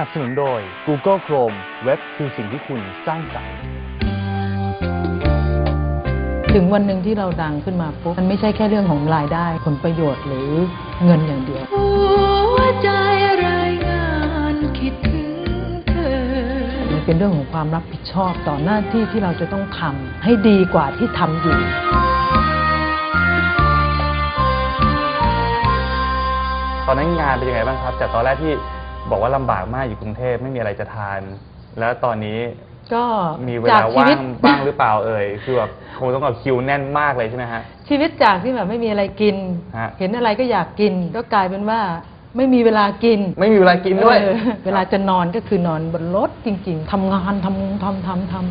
นับสนุนโดย Google Chrome เว็บคือสิ่งที่คุณสร้างสรรค์ถึงวันหนึ่งที่เราดังขึ้นมาปุ๊บมันไม่ใช่แค่เรื่องของรายได้ผลประโยชน์หรือเงินอย่างเดียวหัวใจรายงานคิดถึงเธอมันเป็นเรื่องของความรับผิดชอบต่อหน้าที่ที่เราจะต้องทำให้ดีกว่าที่ทำอยู่ตอนนั้นงานเป็นยังไงบ้างครับจากตอนแรกที่ บอกว่าลำบากมากอยู่กรุงเทพไม่มีอะไรจะทาน แล้วตอนนี้ก็มีเวจลาชีว่าวิงตบ้างหรือเปล่าเอ่ยคือแบบคงต้องกับคิวแน่นมากเลยใช่ไหมฮะ ชีวิตจากที่แบบไม่มีอะไรกิน ฮะ เห็นอะไรก็อยากกิน ก็กลายเป็นว่าไม่มีเวลากินไม่มีเวลากินด้วย เออเวลาจะนอนก็คือนอนบนรถจริง ๆทำงานทำทำทำทำ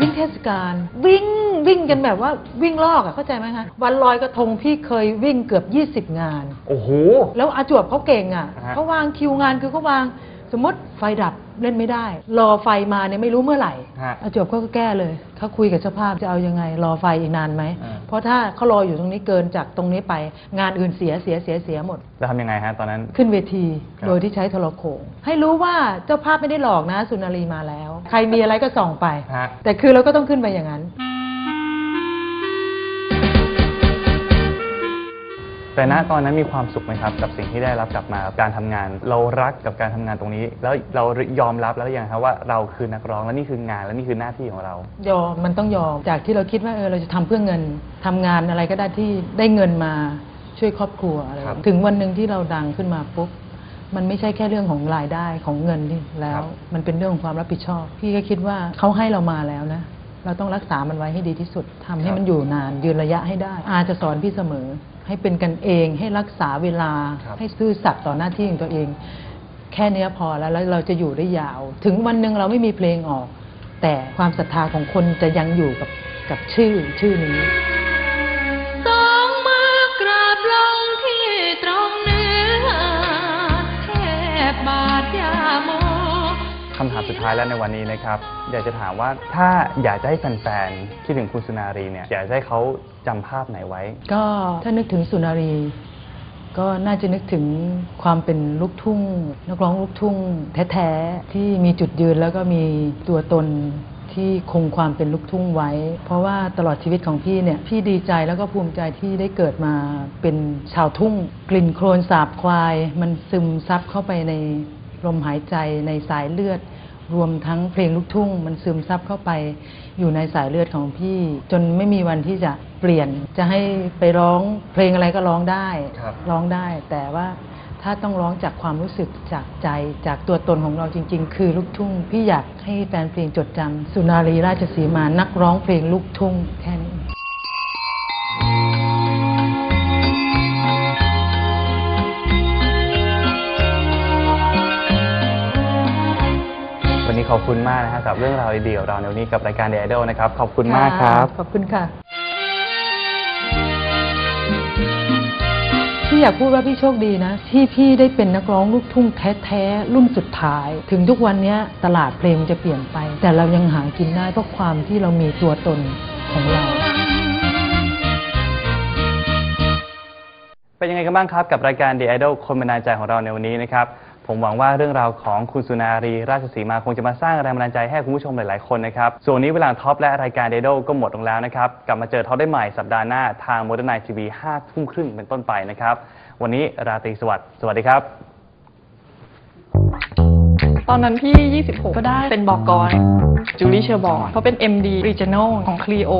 วิ่งเทศกาลวิ่ง วิ่งกันแบบว่าวิ่งลอกอะเข้าใจไหมคะวันลอยกระทงพี่เคยวิ่งเกือบ 20 งาน โอ้โห แล้วอาจวบเขาเก่งอะฮะ เขาวางคิวงานคือเขาวาง สมมติไฟดับเล่นไม่ได้ รอไฟมาเนี่ยไม่รู้เมื่อไหร่ ฮะ อาจวบเขาก็แก้เลยเขาคุยกับเจ้าภาพจะเอายังไง รอไฟอีกนานไหม อ่า เพราะถ้าเขารออยู่ตรงนี้เกินจากตรงนี้ไป งานอื่นเสียเสียเสียเสียหมด แล้วทำยังไงฮะตอนนั้น ขึ้นเวทีครับ โดยที่ใช้โทรโขงให้รู้ว่าเจ้าภาพไม่ได้หลอกนะ สุนารีมาแล้ว ใครมีอะไรก็ส่องไป ฮะ แต่คือเราก็ต้องขึ้นไปอย่างนั้น แต่ณตอนนั้นมีความสุขไหมครับกับสิ่งที่ได้รับกลับมากับการทำงาน เรารักกับการทำงานตรงนี้ แล้วเรายอมรับแล้วหรือยังครับว่าเราคือนักร้องและนี่คืองานและนี่คือหน้าที่ของเรา ยอมมันต้องยอมจากที่เราคิดว่าเออเราจะทำเพื่อเงินทำงานอะไรก็ได้ที่ได้เงินมาช่วยครอบครัวอะไรครับถึงวันหนึ่งที่เราดังขึ้นมาปุ๊บมันไม่ใช่แค่เรื่องของรายได้ของเงินที่แล้วมันเป็นเรื่องของความรับผิดชอบ พี่ก็คิดว่าเขาให้เรามาแล้วนะ เราต้องรักษามันไว้ให้ดีที่สุดทำให้มันอยู่นานยืนระยะให้ได้ อาจะสอนพี่เสมอ ให้เป็นกันเอง ให้รักษาเวลาครับให้ซื่อสัตย์ต่อหน้าที่ของตัวเอง แค่เนี้ยพอแล้วแล้วเราจะอยู่ได้ยาว ถึงวันหนึ่งเราไม่มีเพลงออก แต่ความศรัทธาของคนจะยังอยู่กับกับชื่อชื่อนี้ำถามสุดท้ายแล้วในวันนี้นะครับ อยากจะถามว่าถ้าอยากจะให้แฟนๆคิดถึงคุณสุนารีเนี่ยอยากจะให้เขาจำภาพไหนไว้ ก็ถ้านึกถึงสุนารี ก็น่าจะนึกถึงความเป็นลูกทุ่ง นักร้องลูกทุ่ง แท้ๆที่มีจุดยืนแล้วก็มีตัวตนที่คงความเป็นลูกทุ่งไว้ เพราะว่าตลอดชีวิตของพี่เนี่ย พี่ดีใจแล้วก็ภูมิใจที่ได้เกิดมาเป็นชาวทุ่ง กลิ่นโคลนสาบควาย มันซึมซับเข้าไปใน ลมหายใจในสายเลือด รวมทั้งเพลงลูกทุ่ง มันซึมซับเข้าไปอยู่ในสายเลือดของพี่ จนไม่มีวันที่จะเปลี่ยน จะให้ไปร้องเพลงอะไรก็ร้องได้ครับ ร้องได้ แต่ว่าถ้าต้องร้องจากความรู้สึกจากใจจากตัวตนของเราจริง ๆ คือลูกทุ่ง พี่อยากให้แฟนเพลงจดจำสุนารีราชสีมานักร้องเพลงลูกทุ่งแค่นี้ ขอบคุณมากนะฮะกับเรื่องราวดีๆของเราในวันนี้กับรายการ The Idol นะครับ ขอบคุณมากครับ ขอบคุณค่ะ พี่อยากพูดว่าพี่โชคดีนะ ที่พี่ได้เป็นนักร้องลูกทุ่งแท้ๆรุ่นสุดท้าย ถึงทุกวันเนี้ยตลาดเพลงจะเปลี่ยนไป แต่เรายังหากินได้เพราะความที่เรามีตัวตนของเราเป็นยังไงกันบ้างครับกับรายการ The Idol คนบันดาลใจของเราในวันนี้นะครับ ผมหวังว่าเรื่องราวของคุณสุนารี ราชสีมาคงจะมาสร้างแรงบันดาลใจให้คุณผู้ชมหลาย ๆ คนนะครับ ส่วนนี้เวลาท็อปและรายการ The Idol ก็หมดลงแล้วนะครับ กลับมาเจอท็อปได้ใหม่สัปดาห์หน้าทาง Modern Night TV 5ทุ่มครึ่งเป็นต้นไปนะครับ วันนี้ราตรีสวัสดิ์สวัสดีครับ ตอนนั้นพี่ 26 ก็ได้เป็นบอกกรจูลี่เชอร์บอร์เขาเป็น MD Regional ของ Clio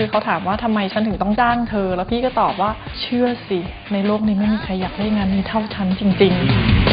คือเขาถามว่าทำไมฉันถึงต้องจ้างเธอ แล้วพี่ก็ตอบว่าเชื่อสิ ในโลกนี้ไม่มีใครอยากได้งานนี้เท่าฉันจริง ๆ